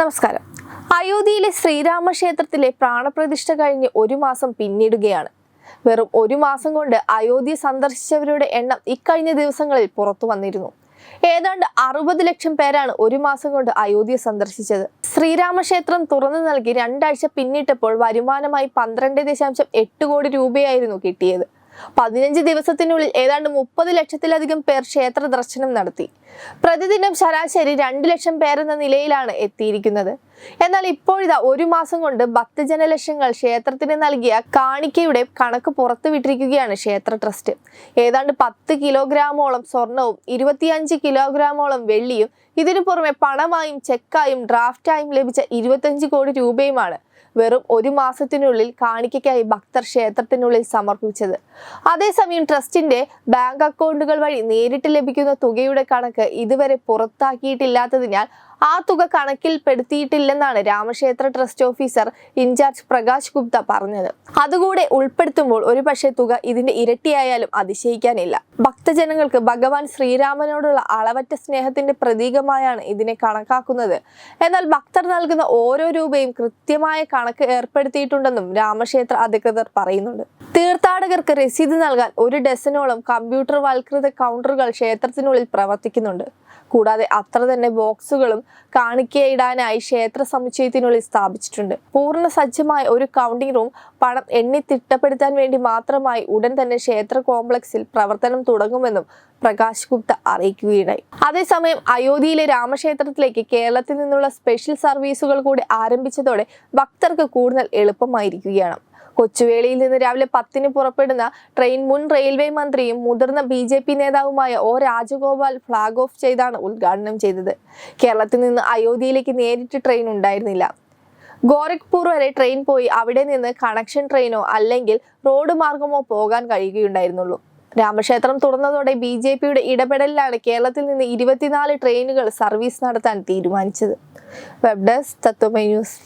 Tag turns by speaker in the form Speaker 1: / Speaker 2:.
Speaker 1: നമസ്കാരം. അയോധ്യയിലെ ശ്രീരാമക്ഷേത്രത്തിലെ പ്രാണപ്രതിഷ്ഠ കഴിഞ്ഞ് ഒരു മാസം പിന്നിടുകയാണ്. വെറും ഒരു മാസം കൊണ്ട് അയോധ്യ സന്ദർശിച്ചവരുടെ എണ്ണം ഇക്കഴിഞ്ഞ ദിവസങ്ങളിൽ പുറത്തു വന്നിരുന്നു. ഏതാണ്ട് അറുപത് ലക്ഷം പേരാണ് ഒരു മാസം കൊണ്ട് അയോധ്യ സന്ദർശിച്ചത്. ശ്രീരാമക്ഷേത്രം തുറന്നു നൽകി രണ്ടാഴ്ച പിന്നിട്ടപ്പോൾ വരുമാനമായി പന്ത്രണ്ട് ദശാംശം എട്ട് കോടി രൂപയായിരുന്നു കിട്ടിയത്. പതിനഞ്ച് ദിവസത്തിനുള്ളിൽ ഏതാണ്ട് മുപ്പത് ലക്ഷത്തിലധികം പേർ ക്ഷേത്ര ദർശനം നടത്തി. പ്രതിദിനം ശരാശരി രണ്ട് ലക്ഷം പേരെന്ന നിലയിലാണ് എത്തിയിരിക്കുന്നത്. എന്നാൽ ഇപ്പോഴിതാ ഒരു മാസം കൊണ്ട് ഭക്തജന ലക്ഷങ്ങൾ ക്ഷേത്രത്തിന് നൽകിയ കാണിക്കയുടെ കണക്ക് പുറത്തുവിട്ടിരിക്കുകയാണ് ക്ഷേത്ര ട്രസ്റ്റ്. ഏതാണ്ട് പത്ത് കിലോഗ്രാമോളം സ്വർണവും ഇരുപത്തിയഞ്ച് കിലോഗ്രാമോളം വെള്ളിയും ഇതിനു പുറമെ പണമായും ചെക്കായും ഡ്രാഫ്റ്റായും ലഭിച്ച ഇരുപത്തഞ്ച് കോടി രൂപയുമാണ് വെറും ഒരു മാസത്തിനുള്ളിൽ കാണിക്കയ്ക്കായി ഭക്തർ ക്ഷേത്രത്തിനുള്ളിൽ സമർപ്പിച്ചത്. അതേസമയം ട്രസ്റ്റിന്റെ ബാങ്ക് അക്കൗണ്ടുകൾ വഴി നേരിട്ട് ലഭിക്കുന്ന തുകയുടെ കണക്ക് ഇതുവരെ പുറത്താക്കിയിട്ടില്ലാത്തതിനാൽ ആ തുക കണക്കിൽപ്പെടുത്തിയിട്ടില്ലെന്നാണ് രാമക്ഷേത്ര trust officer in-charge Prakash Gupta പറഞ്ഞത്. അതുകൂടെ ഉൾപ്പെടുത്തുമ്പോൾ ഒരുപക്ഷെ തുക ഇതിന്റെ ഇരട്ടിയായാലും അതിശയിക്കാനില്ല. ഭക്തജനങ്ങൾക്ക് ഭഗവാൻ ശ്രീരാമനോടുള്ള അളവറ്റ സ്നേഹത്തിന്റെ പ്രതീകമായാണ് ഇതിനെ കണക്കാക്കുന്നത്. എന്നാൽ ഭക്തർ നൽകുന്ന ഓരോ രൂപയും കൃത്യമായ കണക്ക് ഏർപ്പെടുത്തിയിട്ടുണ്ടെന്നും രാമക്ഷേത്ര അധികൃതർ പറയുന്നുണ്ട്. തീർത്ഥാടകർക്ക് രസീത് നൽകാൻ ഒരു ഡസനോളം കമ്പ്യൂട്ടർ വൽകൃത കൗണ്ടറുകൾ ക്ഷേത്രത്തിനുള്ളിൽ പ്രവർത്തിക്കുന്നുണ്ട്. കൂടാതെ അത്ര തന്നെ ബോക്സുകളും കാണിക്കയിടാനായി ക്ഷേത്ര സമുച്ചയത്തിനുള്ളിൽ സ്ഥാപിച്ചിട്ടുണ്ട്. പൂർണ സജ്ജമായ ഒരു കൗണ്ടിംഗ് റൂം പണം എണ്ണി തിട്ടപ്പെടുത്താൻ വേണ്ടി മാത്രമായി ഉടൻ തന്നെ ക്ഷേത്ര കോംപ്ലക്സിൽ പ്രവർത്തനം തുടങ്ങുമെന്നും പ്രകാശ് ഗുപ്ത അറിയിക്കുകയുണ്ടായി. അതേസമയം അയോധ്യയിലെ രാമക്ഷേത്രത്തിലേക്ക് കേരളത്തിൽ നിന്നുള്ള സ്പെഷ്യൽ സർവീസുകൾ കൂടി ആരംഭിച്ചതോടെ ഭക്തർക്ക് കൂടുതൽ എളുപ്പമായിരിക്കുകയാണ്. കൊച്ചുവേളിയിൽ നിന്ന് രാവിലെ പത്തിന് പുറപ്പെടുന്ന ട്രെയിൻ മുൻ റെയിൽവേ മന്ത്രിയും മുതിർന്ന ബി ജെ പി നേതാവുമായ ഒ രാജഗോപാൽ ഫ്ളാഗ് ഓഫ് ചെയ്താണ് ഉദ്ഘാടനം ചെയ്തത്. കേരളത്തിൽ നിന്ന് അയോധ്യയിലേക്ക് നേരിട്ട് ട്രെയിൻ ഉണ്ടായിരുന്നില്ല. ഗോരഖ്പൂർ വരെ ട്രെയിൻ പോയി അവിടെ നിന്ന് കണക്ഷൻ ട്രെയിനോ അല്ലെങ്കിൽ റോഡ് മാർഗമോ പോകാൻ കഴിയുകയുണ്ടായിരുന്നുള്ളൂ. രാമക്ഷേത്രം തുറന്നതോടെ ബി ജെ പിയുടെ ഇടപെടലിലാണ് കേരളത്തിൽ നിന്ന് ഇരുപത്തിനാല് ട്രെയിനുകൾ സർവീസ് നടത്താൻ തീരുമാനിച്ചത്. Web desk Tatwamayi news.